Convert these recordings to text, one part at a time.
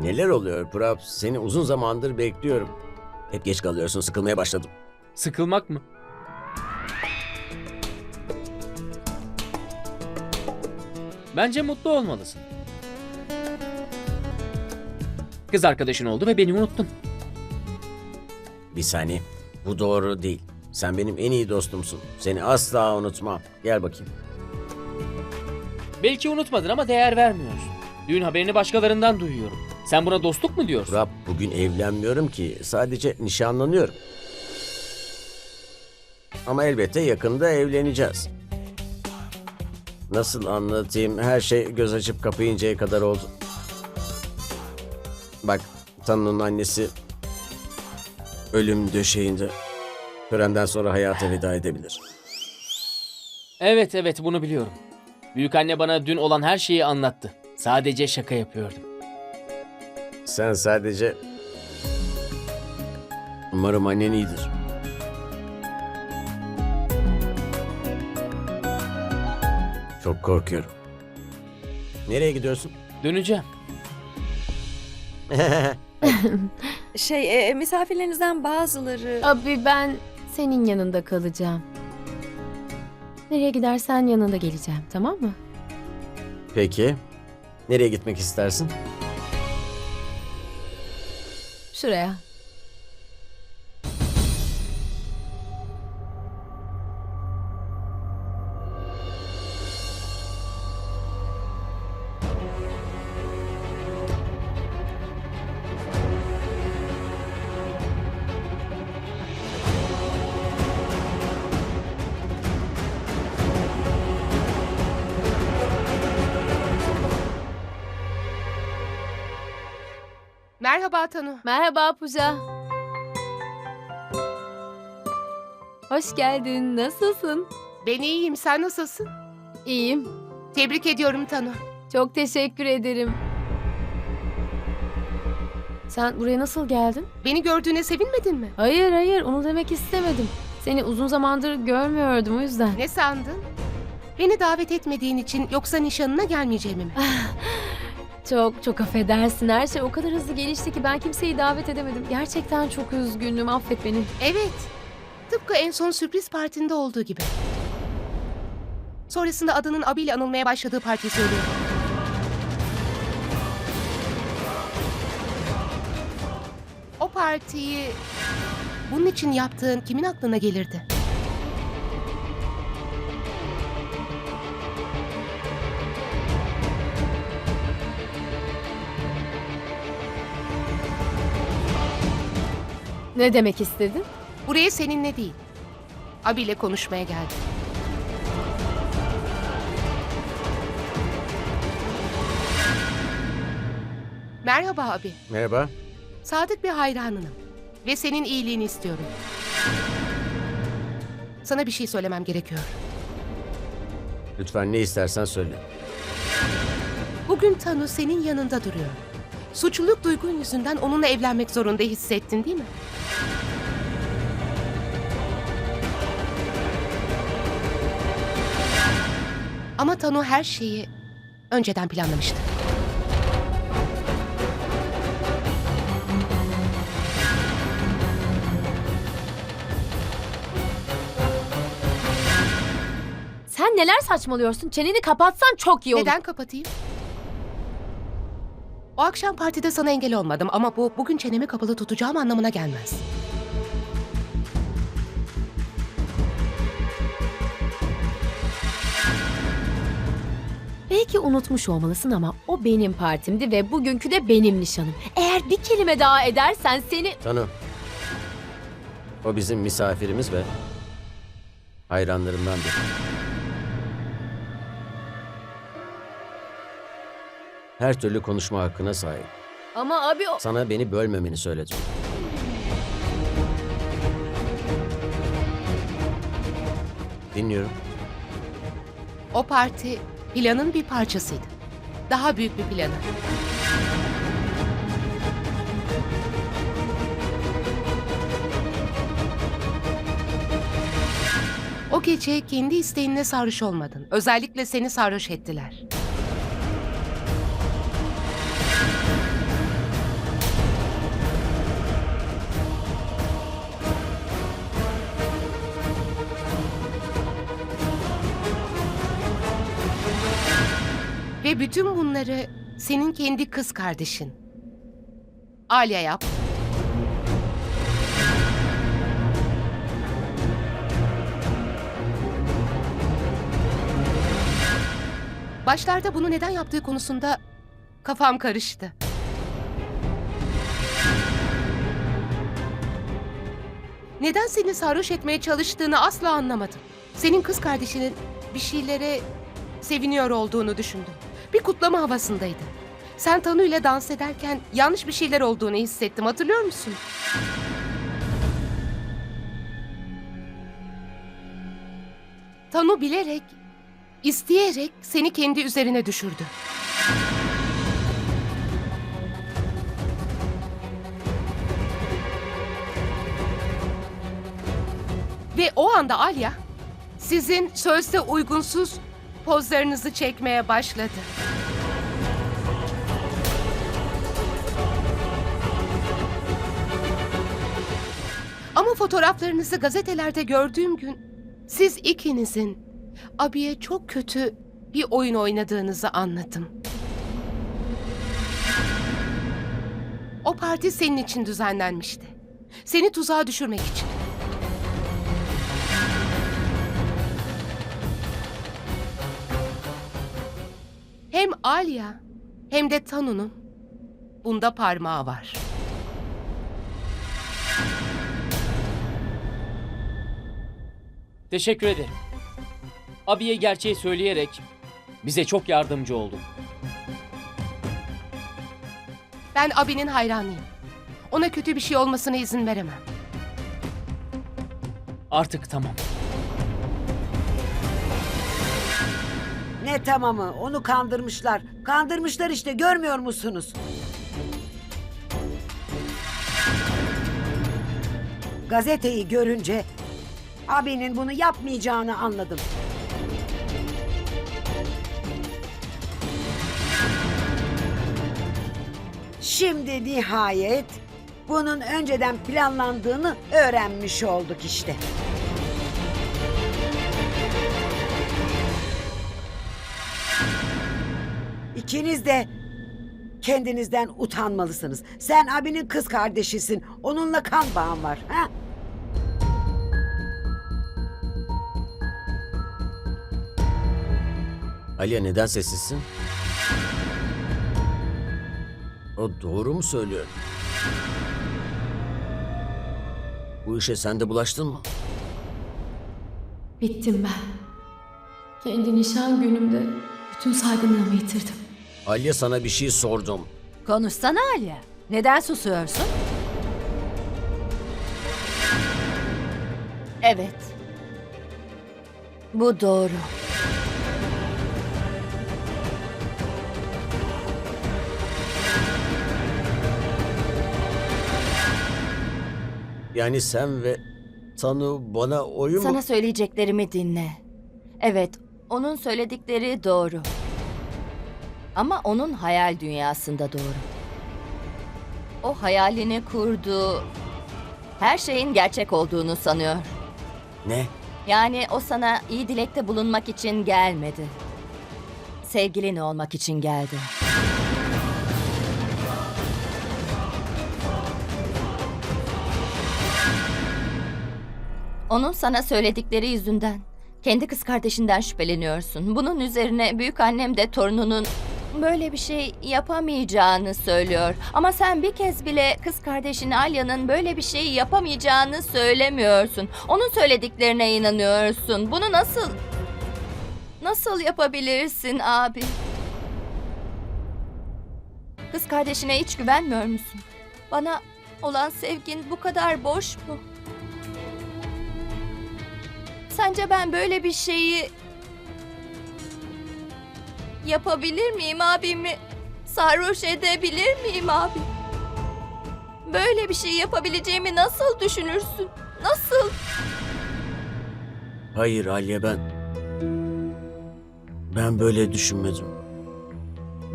Neler oluyor Prap? Seni uzun zamandır bekliyorum. Hep geç kalıyorsun, sıkılmaya başladım. Sıkılmak mı? Bence mutlu olmalısın. Kız arkadaşın oldu ve beni unuttun. Bir saniye. Bu doğru değil. Sen benim en iyi dostumsun. Seni asla unutmam. Gel bakayım. Belki unutmadın ama değer vermiyorsun. Düğün haberini başkalarından duyuyorum. Sen buna dostluk mu diyorsun? Prap bugün evlenmiyorum ki. Sadece nişanlanıyorum. Ama elbette yakında evleneceğiz. Nasıl anlatayım? Her şey göz açıp kapayıncaya kadar oldu. Bak, Tanrı'nın annesi ölüm döşeğinde. Törenden sonra hayata veda edebilir. Evet evet bunu biliyorum. Büyükanne bana dün olan her şeyi anlattı. Sadece şaka yapıyordum. Sen sadece... Umarım annen iyidir. Çok korkuyorum. Nereye gidiyorsun? Döneceğim. Şey, e, misafirlerinizden bazıları... Abi ben senin yanında kalacağım. Nereye gidersen yanında geleceğim tamam mı? Peki. Nereye gitmek istersin? 是嘞呀？Merhaba Tanu. Merhaba Puja. Hoş geldin. Nasılsın? Ben iyiyim. Sen nasılsın? İyiyim. Tebrik ediyorum Tanu. Çok teşekkür ederim. Sen buraya nasıl geldin? Beni gördüğüne sevinmedin mi? Hayır hayır onu demek istemedim. Seni uzun zamandır görmüyordum o yüzden. Ne sandın? Beni davet etmediğin için yoksa nişanına gelmeyeceğimi mi? Çok çok affedersin. Her şey o kadar hızlı gelişti ki ben kimseyi davet edemedim. Gerçekten çok üzgünüm. Affet beni. Evet. Tıpkı en son sürpriz partinde olduğu gibi. Sonrasında adının Abi ile anılmaya başladığı partiyi söylüyorum. O partiyi bunun için yaptığın kimin aklına gelirdi? Ne demek istedin? Buraya seninle değil. Abi ile konuşmaya geldim. Merhaba abi. Merhaba. Sadık bir hayranınım. Ve senin iyiliğini istiyorum. Sana bir şey söylemem gerekiyor. Lütfen ne istersen söyle. Bugün Tanu senin yanında duruyor. Suçluluk duygun yüzünden onunla evlenmek zorunda hissettin değil mi? Ama Tanu her şeyi önceden planlamıştı. Sen neler saçmalıyorsun? Çeneni kapatsan çok iyi olur. Neden kapatayım? O akşam partide sana engel olmadım ama bu bugün çenemi kapalı tutacağım anlamına gelmez. Belki unutmuş olmalısın ama o benim partimdi ve bugünkü de benim nişanım. Eğer bir kelime daha edersen seni... Tanı. O bizim misafirimiz ve hayranlarımdan biri. Her türlü konuşma hakkına sahip. Ama abi o... Sana beni bölmemeni söyledim. Dinliyorum. O parti planın bir parçasıydı. Daha büyük bir planı. O gece kendi isteğinle sarhoş olmadın. Özellikle seni sarhoş ettiler. Bütün bunları senin kendi kız kardeşin. Alya yap. Başlarda bunu neden yaptığı konusunda kafam karıştı. Neden seni sarhoş etmeye çalıştığını asla anlamadım. Senin kız kardeşinin bir şeylere seviniyor olduğunu düşündüm. Bir kutlama havasındaydı. Sen Tanu ile dans ederken yanlış bir şeyler olduğunu hissettim. Hatırlıyor musun? Tanu bilerek, isteyerek seni kendi üzerine düşürdü. Ve o anda Alya sizin sözde uygunsuz pozlarınızı çekmeye başladı. Ama fotoğraflarınızı gazetelerde gördüğüm gün siz ikinizin abiye çok kötü bir oyun oynadığınızı anladım. O parti senin için düzenlenmişti. Seni tuzağa düşürmek için. Alya hem de Tanu'nun bunda parmağı var. Teşekkür ederim. Abiye gerçeği söyleyerek bize çok yardımcı oldun. Ben abinin hayranıyım. Ona kötü bir şey olmasına izin veremem. Artık tamam. Ne tamamı? Onu kandırmışlar. Kandırmışlar işte görmüyor musunuz? Gazeteyi görünce abinin bunu yapmayacağını anladım. Şimdi nihayet bunun önceden planlandığını öğrenmiş olduk işte. İkiniz de kendinizden utanmalısınız. Sen abinin kız kardeşisin. Onunla kan bağın var. Ha? Aliye neden sessizsin? O doğru mu söylüyor? Bu işe sen de bulaştın mı? Bittim ben. Kendi nişan günümde bütün saygınlığımı yitirdim. Aliye sana bir şey sordum. Konuşsana Alya. Neden susuyorsun? Evet. Bu doğru. Yani sen ve Tanu bana oyun mu... Sana söyleyeceklerimi dinle. Evet, onun söyledikleri doğru. Ama onun hayal dünyasında doğru. O hayalini kurduğu her şeyin gerçek olduğunu sanıyor. Ne? Yani o sana iyi dilekte bulunmak için gelmedi. Sevgilin olmak için geldi. Onun sana söyledikleri yüzünden kendi kız kardeşinden şüpheleniyorsun. Bunun üzerine büyük annem de torununun böyle bir şey yapamayacağını söylüyor. Ama sen bir kez bile kız kardeşin Alya'nın böyle bir şey yapamayacağını söylemiyorsun. Onun söylediklerine inanıyorsun. Bunu nasıl nasıl yapabilirsin abi? Kız kardeşine hiç güvenmiyor musun? Bana olan sevgin bu kadar boş mu? Sence ben böyle bir şeyi yapabilir miyim abimi? Sarhoş edebilir miyim abi? Böyle bir şey yapabileceğimi nasıl düşünürsün? Nasıl? Hayır Aliye ben... Ben böyle düşünmedim.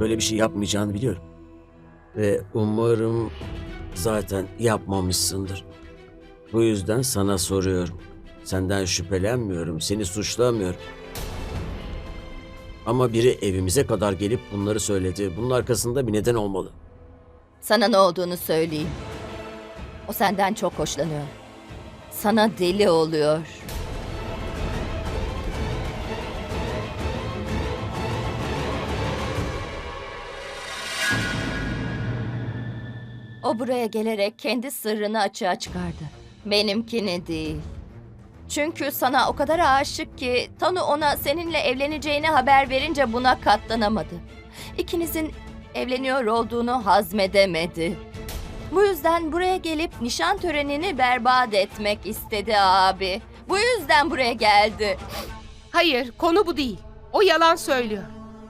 Böyle bir şey yapmayacağını biliyorum. Ve umarım zaten yapmamışsındır. Bu yüzden sana soruyorum. Senden şüphelenmiyorum, seni suçlamıyorum. Ama biri evimize kadar gelip bunları söyledi. Bunun arkasında bir neden olmalı. Sana ne olduğunu söyleyeyim. O senden çok hoşlanıyor. Sana deli oluyor. O buraya gelerek kendi sırrını açığa çıkardı. Benimkini değil. Çünkü sana o kadar aşık ki Tanu ona seninle evleneceğini haber verince buna katlanamadı. İkinizin evleniyor olduğunu hazmedemedi. Bu yüzden buraya gelip nişan törenini berbat etmek istedi abi. Bu yüzden buraya geldi. Hayır, konu bu değil. O yalan söylüyor.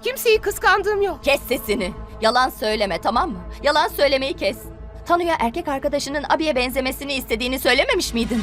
Kimseyi kıskandığım yok. Kes sesini. Yalan söyleme tamam mı? Yalan söylemeyi kes. Tanu'ya erkek arkadaşının abiye benzemesini istediğini söylememiş miydin?